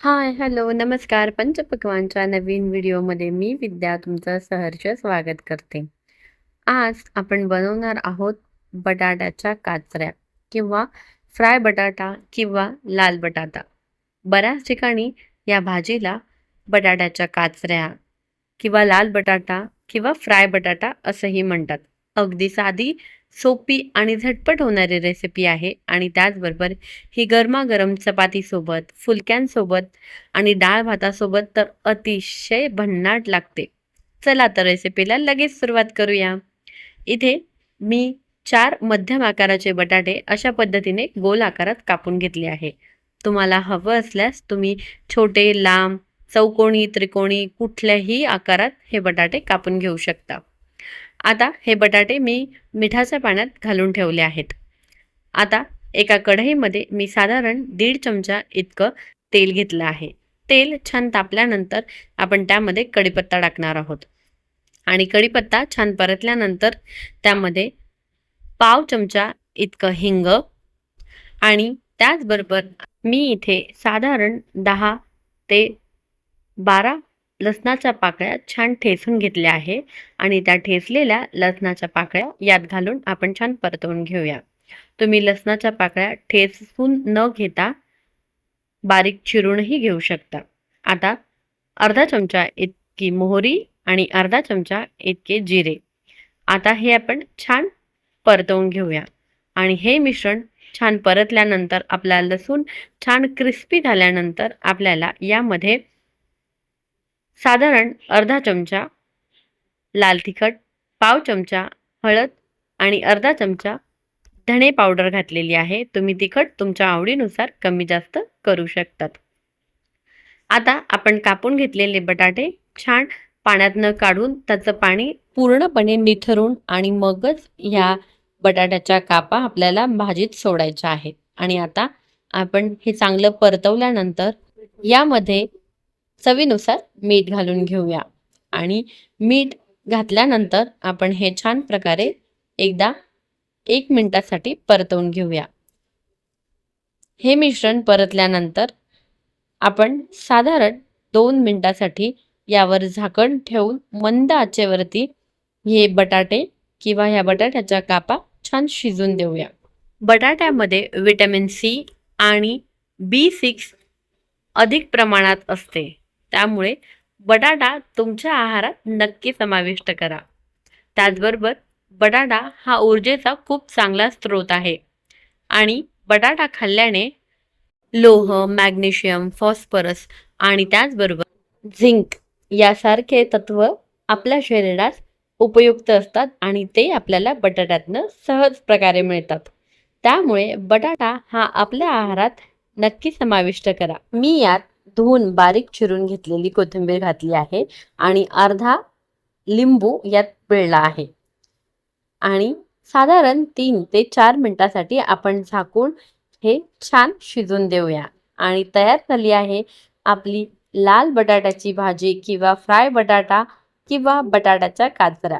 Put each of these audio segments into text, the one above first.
हाय, hello, नमस्कार. पंचपक्वानच्या नवीन व्हिडिओमध्ये मी विद्या तुमचं सहर्ष स्वागत करते. आज आपण बनवणार आहोत बटाट्याच्या काचऱ्या किंवा फ्राय बटाटा किंवा लाल बटाटा. बऱ्याच ठिकाणी या भाजीला बटाट्याच्या काचऱ्या किंवा लाल बटाटा किंवा फ्राय बटाटा असंही म्हणतात. अगदी साधी, सोपी आणि झटपट होणारी रेसिपी आहे आणि त्याचबरोबर ही गरमागरम चपातीसोबत, फुलक्यांसोबत आणि डाळ भातासोबत तर अतिशय भन्नाट लागते. चला तर रेसिपीला लगेच सुरुवात करूया. इथे मी चार मध्यम आकाराचे बटाटे अशा पद्धतीने गोल आकारात कापून घेतले आहे. तुम्हाला हवं असल्यास तुम्ही छोटे, लांब, चौकोणी त्रिकोणी कुठल्याही आकारात हे बटाटे कापून घेऊ शकता. आता हे बटाटे मी मिठाच्या पाण्यात घालून ठेवले आहेत. आता एका कढईमध्ये मी साधारण दीड चमचा इतकं तेल घेतलं आहे. तेल छान तापल्यानंतर आपण त्यामध्ये कढीपत्ता टाकणार आहोत आणि कढीपत्ता छान परतल्यानंतर त्यामध्ये पाव चमचा इतकं हिंग आणि त्याचबरोबर मी इथे साधारण दहा ते बारा लसणाच्या पाकळ्या छान ठेसून घेतल्या आहे आणि त्या ठेसलेल्या लसणाच्या पाकळ्या यात घालून आपण छान परतवून घेऊया. तुम्ही लसणाच्या पाकळ्या ठेसून न घेता बारीक चिरूनही घेऊ शकता. आता अर्धा चमचा इतकी मोहरी आणि अर्धा चमचा इतके जिरे. आता हे आपण छान परतवून घेऊया आणि हे मिश्रण छान परतल्यानंतर आपला लसूण छान क्रिस्पी झाल्यानंतर आपल्याला यामध्ये साधारण अर्धा चमचा लाल तिखट, पाव चमचा हळद आणि अर्धा चमचा धणे पावडर घातलेली आहे. तुम्ही तिखट तुमच्या आवडीनुसार कमी जास्त करू शकतात. आता आपण कापून घेतलेले बटाटे छान पाण्यातनं काढून त्याचं पाणी पूर्णपणे निथरून आणि मगच ह्या बटाट्याच्या कापा आपल्याला भाजीत सोडायच्या आहेत आणि आता आपण हे चांगलं परतवल्यानंतर यामध्ये चवीनुसार मीठ घालून घेऊया आणि मीठ घातल्यानंतर आपण हे छान प्रकारे एकदा एक मिनिटासाठी परतवून घेऊया. हे मिश्रण परतल्यानंतर आपण साधारण दोन मिनिटासाठी यावर झाकण ठेवून मंद आचेवरती हे बटाटे किंवा ह्या बटाट्याच्या कापा छान शिजून देऊया. बटाट्यामध्ये व्हिटॅमिन सी आणि बी सिक्स अधिक प्रमाणात असते. त्यामुळे बटाटा तुमच्या आहारात नक्की समाविष्ट करा. त्याचबरोबर बटाटा हा ऊर्जेचा खूप चांगला स्रोत आहे आणि बटाटा खाल्ल्याने लोह, मॅग्नेशियम, फॉस्फरस आणि त्याचबरोबर झिंक यासारखे तत्व आपल्या शरीरास उपयुक्त असतात आणि ते आपल्याला बटाट्यातनं सहज प्रकारे मिळतात. त्यामुळे बटाटा हा आपल्या आहारात नक्की समाविष्ट करा. मी यात धुवून बारीक चिरून घेतलेली कोथिंबीर घातली आहे आणि अर्धा लिंबू यात पिळला आहे. आणि साधारण तीन ते चार मिनिटासाठी आपण झाकून हे छान शिजून देऊया. आणि तयार झाली आहे आपली लाल बटाट्याची भाजी किंवा फ्राय बटाटा किंवा बटाट्याच्या काजरा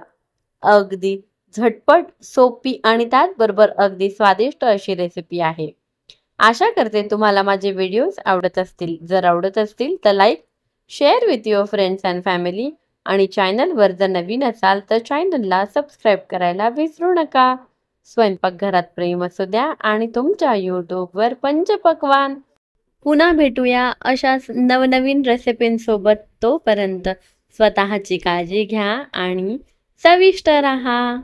अगदी झटपट, सोपी आणि त्याचबरोबर अगदी स्वादिष्ट अशी रेसिपी आहे. आशा करते तुम्हाला माझे व्हिडिओज आवडत असतील. जर आवडत असतील तर like, share with your friends and family आणि चॅनलवर जर नवीन असाल तर चॅनलला सबस्क्राईब करायला विसरू नका. स्वयंपाकघरात प्रेम असू द्या आणि तुमच्या यूट्यूबवर पंचपक्वान पुन्हा भेटूया अशाच नवनवीन रेसिपींसोबत. तोपर्यंत स्वतःची काळजी घ्या आणि चविष्ट राहा.